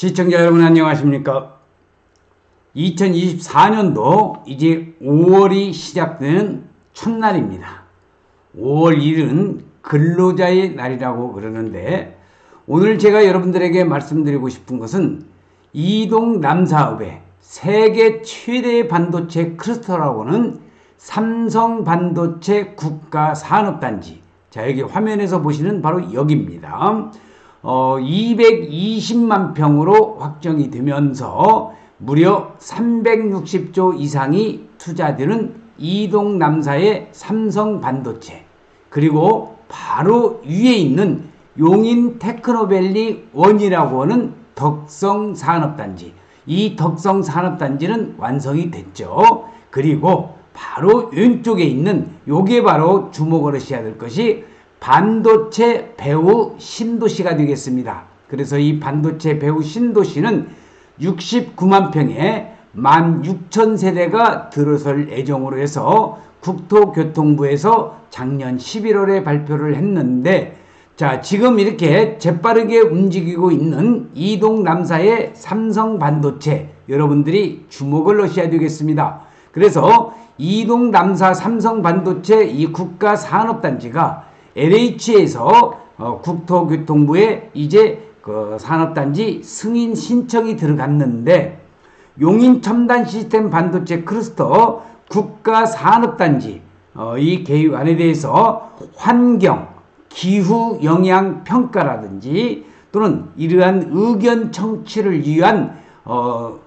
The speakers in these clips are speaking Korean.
시청자 여러분 안녕하십니까? 2024년도 이제 5월이 시작되는 첫날입니다. 5월 1일은 근로자의 날이라고 그러는데 오늘 제가 여러분들에게 말씀드리고 싶은 것은 이동 남사업의 세계 최대의 반도체 클러스터라고 하는 삼성 반도체 국가 산업단지. 자, 여기 화면에서 보시는 바로 여기입니다. 어, 220만 평으로 확정이 되면서 무려 360조 이상이 투자되는 이동 남사의 삼성 반도체 그리고 바로 위에 있는 용인 테크노밸리 원이라고 하는 덕성 산업단지 이 덕성 산업단지는 완성이 됐죠. 그리고 바로 왼쪽에 있는 요게 바로 주목을 하셔야 될 것이 반도체 배우 신도시가 되겠습니다. 그래서 이 반도체 배우 신도시는 69만 평에 16,000세대가 들어설 예정으로 해서 국토교통부에서 작년 11월에 발표를 했는데 자, 지금 이렇게 재빠르게 움직이고 있는 이동 남사의 삼성 반도체 여러분들이 주목을 하셔야 되겠습니다. 그래서 이동 남사 삼성 반도체 이 국가 산업단지가 LH에서 어, 국토교통부에 이제 그 산업단지 승인 신청이 들어갔는데 용인 첨단 시스템 반도체 클러스터 국가 산업단지 어, 이 계획안에 대해서 환경, 기후 영향 평가라든지 또는 이러한 의견 청취를 위한 어,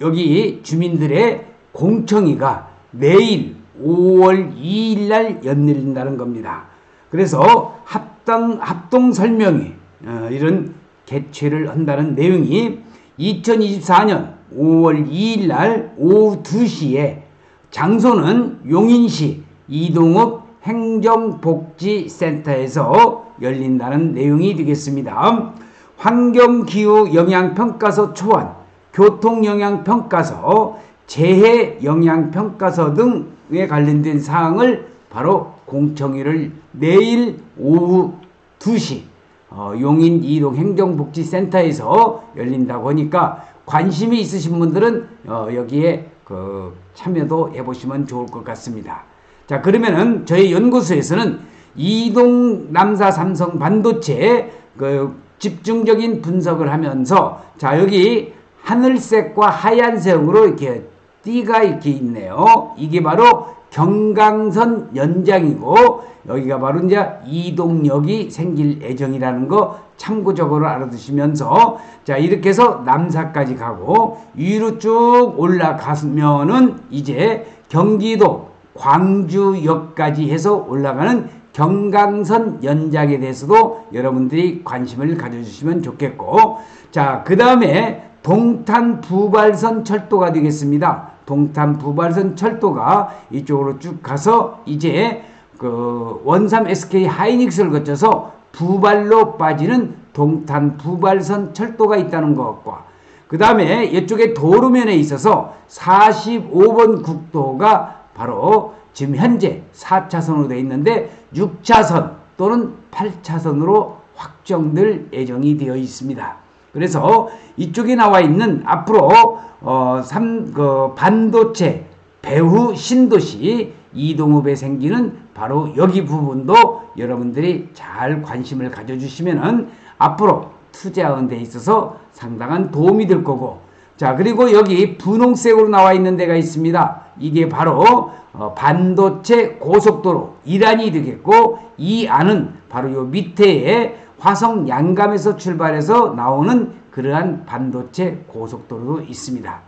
여기 주민들의 공청회가 내일 5월 2일 날 열린다는 겁니다. 그래서 합당 합동 설명회 어, 이런 개최를 한다는 내용이 2024년 5월 2일 날 오후 2시에 장소는 용인시 이동읍 행정복지센터에서 열린다는 내용이 되겠습니다. 환경기후 영향평가서 초안, 교통영향평가서, 재해영향평가서 등에 관련된 사항을 바로 공청회를 내일 오후 2시 어, 용인 이동 행정복지센터에서 열린다고 하니까 관심이 있으신 분들은 어, 여기에 그 참여도 해보시면 좋을 것 같습니다. 자 그러면은 저희 연구소에서는 이동 남사 삼성 반도체 그 집중적인 분석을 하면서 자 여기 하늘색과 하얀색으로 이렇게 띠가 이렇게 있네요. 이게 바로 경강선 연장이고 여기가 바로 이제 이동역이 생길 예정이라는 거 참고적으로 알아두시면서 자 이렇게 해서 남사까지 가고 위로 쭉 올라가면은 이제 경기도 광주역까지 해서 올라가는 경강선 연장에 대해서도 여러분들이 관심을 가져주시면 좋겠고 자 그 다음에 동탄 부발선 철도가 되겠습니다. 동탄 부발선 철도가 이쪽으로 쭉 가서 이제 그 원삼 SK 하이닉스를 거쳐서 부발로 빠지는 동탄 부발선 철도가 있다는 것과 그 다음에 이쪽에 도로면에 있어서 45번 국도가 바로 지금 현재 4차선으로 되어 있는데 6차선 또는 8차선으로 확정될 예정이 되어 있습니다. 그래서 이쪽에 나와 있는 앞으로 어, 삼, 그 반도체 배후 신도시 이동업에 생기는 바로 여기 부분도 여러분들이 잘 관심을 가져주시면은 앞으로 투자하는 데 있어서 상당한 도움이 될 거고 자 그리고 여기 분홍색으로 나와 있는 데가 있습니다. 이게 바로 어, 반도체 고속도로 이란이 되겠고 이 안은 바로 요 밑에에 화성 양감에서 출발해서 나오는 그러한 반도체 고속도로도 있습니다.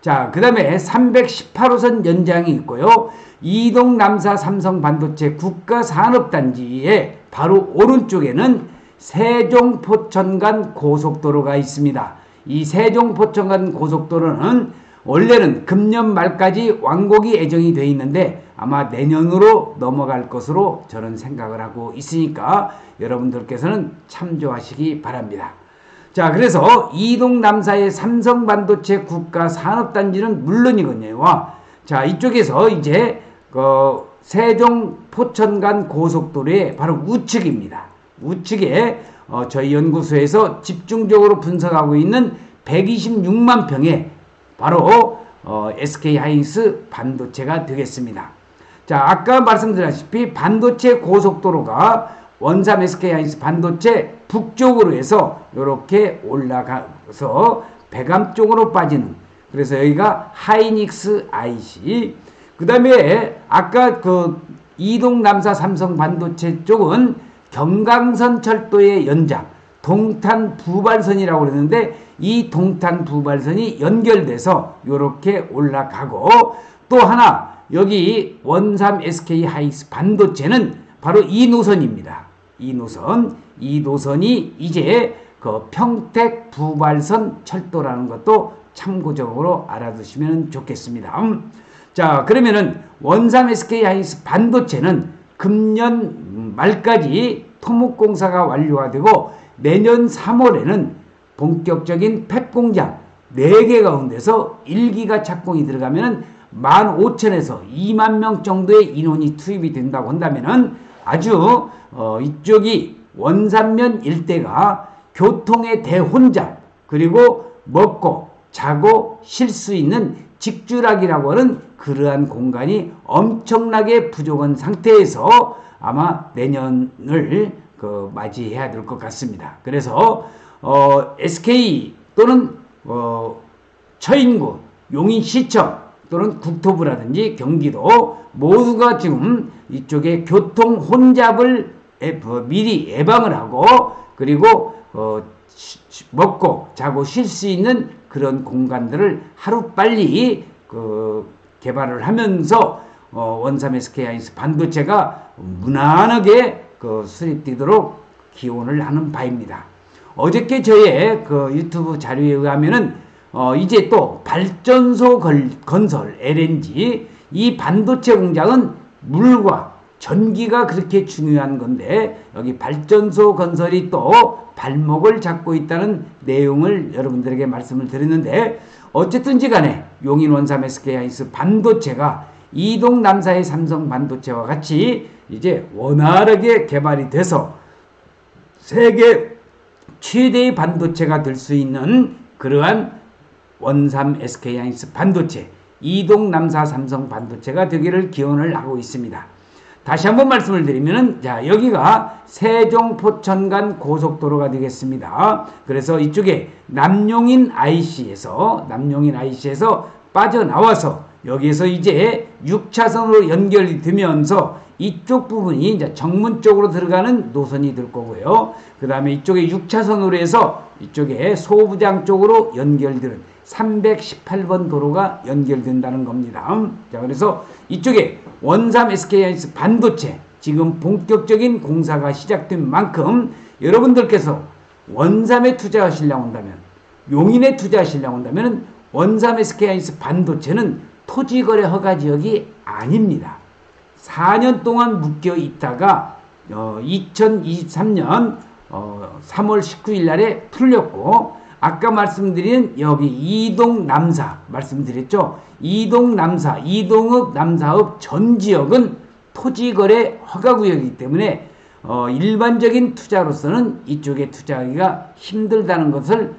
자, 그 다음에 318호선 연장이 있고요. 이동 남사 삼성 반도체 국가산업단지의 바로 오른쪽에는 세종 포천간 고속도로가 있습니다. 이 세종 포천간 고속도로는 원래는 금년 말까지 완공이 예정이 되어 있는데 아마 내년으로 넘어갈 것으로 저는 생각을 하고 있으니까 여러분들께서는 참조하시기 바랍니다. 자, 그래서 이동 남사의 삼성 반도체 국가 산업단지는 물론이거든요. 자, 이쪽에서 이제 그 세종 포천 간 고속도로의 바로 우측입니다. 우측에 어, 저희 연구소에서 집중적으로 분석하고 있는 126만 평의 바로 어, SK 하이닉스 반도체가 되겠습니다. 자, 아까 말씀드렸다시피 반도체 고속도로가 원삼 SK 하이닉스 반도체 북쪽으로 해서 이렇게 올라가서 배감 쪽으로 빠지는 그래서 여기가 하이닉스 IC 그 다음에 아까 그 이동 남사 삼성 반도체 쪽은 경강선 철도의 연장 동탄 부발선이라고 그러는데 이 동탄 부발선이 연결돼서 이렇게 올라가고 또 하나 여기 원삼 SK 하이닉스 반도체는 바로 이 노선입니다. 이 노선, 이 노선이 이제 그 평택 부발선 철도라는 것도 참고적으로 알아두시면 좋겠습니다. 음. 자, 그러면은 원삼 SK 하이닉스 반도체는 금년 말까지 토목공사가 완료가 되고 내년 3월에는 본격적인 팹 공장 4개 가운데서 1기가 착공이 들어가면 은 15,000에서 2만 명 정도의 인원이 투입이 된다고 한다면은 아주 어, 이쪽이 원산면 일대가 교통의 대혼잡 그리고 먹고 자고 쉴 수 있는 직주락이라고 하는 그러한 공간이 엄청나게 부족한 상태에서 아마 내년을 그 맞이해야 될 것 같습니다. 그래서 어, SK 또는 어, 처인구, 용인시청 또는 국토부라든지 경기도 모두가 지금 이쪽에 교통 혼잡을 뭐 미리 예방을 하고 그리고 어, 먹고 자고 쉴 수 있는 그런 공간들을 하루 빨리 그 개발을 하면서 어, 원삼 SK 하이닉스 반도체가 무난하게 그 수립되도록 기원을 하는 바입니다. 어저께 저의 그 유튜브 자료에 의하면은 어, 이제 또 발전소 걸, 건설 LNG 이 반도체 공장은 물과 전기가 그렇게 중요한 건데 여기 발전소 건설이 또 발목을 잡고 있다는 내용을 여러분들에게 말씀을 드렸는데 어쨌든지 간에 용인 원삼 SK 하이스 반도체가 이동 남사의 삼성 반도체와 같이 이제 원활하게 개발이 돼서 세계 최대의 반도체가 될 수 있는 그러한 원삼 SK 하이닉스 반도체, 이동 남사 삼성 반도체가 되기를 기원을 하고 있습니다. 다시 한번 말씀을 드리면은 자 여기가 세종 포천간 고속도로가 되겠습니다. 그래서 이쪽에 남용인 IC에서 남용인 IC에서 빠져나와서 여기에서 이제 6차선으로 연결이 되면서 이쪽 부분이 이제 정문 쪽으로 들어가는 노선이 될 거고요. 그 다음에 이쪽에 6차선으로 해서 이쪽에 소부장 쪽으로 연결되는 318번 도로가 연결된다는 겁니다. 자, 그래서 이쪽에 원삼 SK하이닉스 반도체 지금 본격적인 공사가 시작된 만큼 여러분들께서 원삼에 투자하시려고 한다면 용인에 투자하시려고 한다면 원삼 SK하이닉스 반도체는 토지거래 허가 지역이 아닙니다. 4년 동안 묶여 있다가 어, 2023년 어, 3월 19일 날에 풀렸고 아까 말씀드린 여기 이동 남사 말씀드렸죠. 이동 남사, 이동읍 남사읍 전 지역은 토지거래 허가구역이기 때문에 어, 일반적인 투자로서는 이쪽에 투자하기가 힘들다는 것을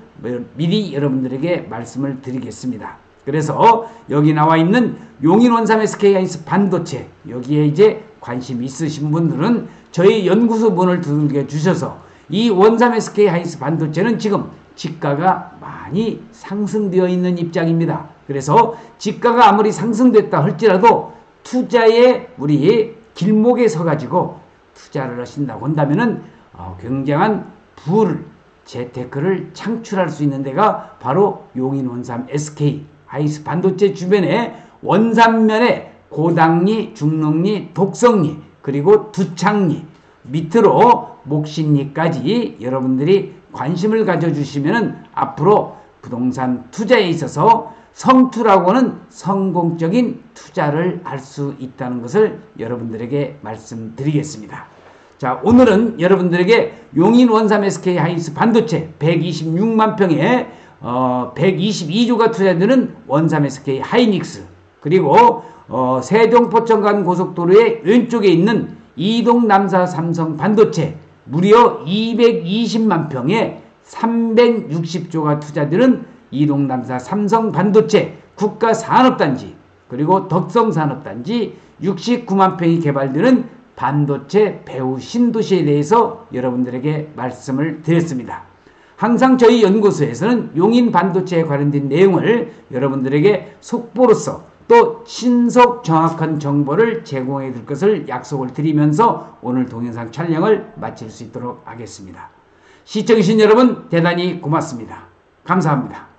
미리 여러분들에게 말씀을 드리겠습니다. 그래서 여기 나와 있는 용인 원삼 SK 하이닉스 반도체 여기에 이제 관심 있으신 분들은 저희 연구소 문을 두들겨 주셔서 이 원삼 SK 하이닉스 반도체는 지금 지가가 많이 상승되어 있는 입장입니다. 그래서 지가가 아무리 상승됐다 할지라도 투자에 우리 길목에 서가지고 투자를 하신다고 한다면은 어, 굉장한 부를 재테크를 창출할 수 있는 데가 바로 용인 원삼 SK 하이스 반도체 주변에 원산면에 고당리, 중릉리, 독성리 그리고 두창리 밑으로 목신리까지 여러분들이 관심을 가져주시면 앞으로 부동산 투자에 있어서 성투라고는 성공적인 투자를 할 수 있다는 것을 여러분들에게 말씀드리겠습니다. 자, 오늘은 여러분들에게 용인 원삼 SK 하이스 반도체 126만 평에 어, 122조가 투자되는 원삼 SK 하이닉스 그리고 어, 세종 포천간 고속도로의 왼쪽에 있는 이동 남사 삼성 반도체 무려 220만 평에 360조가 투자되는 이동남사 삼성 반도체 국가산업단지 그리고 덕성산업단지 69만 평이 개발되는 반도체 배후 신도시에 대해서 여러분들에게 말씀을 드렸습니다. 항상 저희 연구소에서는 용인 반도체에 관련된 내용을 여러분들에게 속보로서 또 신속 정확한 정보를 제공해 줄 것을 약속을 드리면서 오늘 동영상 촬영을 마칠 수 있도록 하겠습니다. 시청해주신 여러분 대단히 고맙습니다. 감사합니다.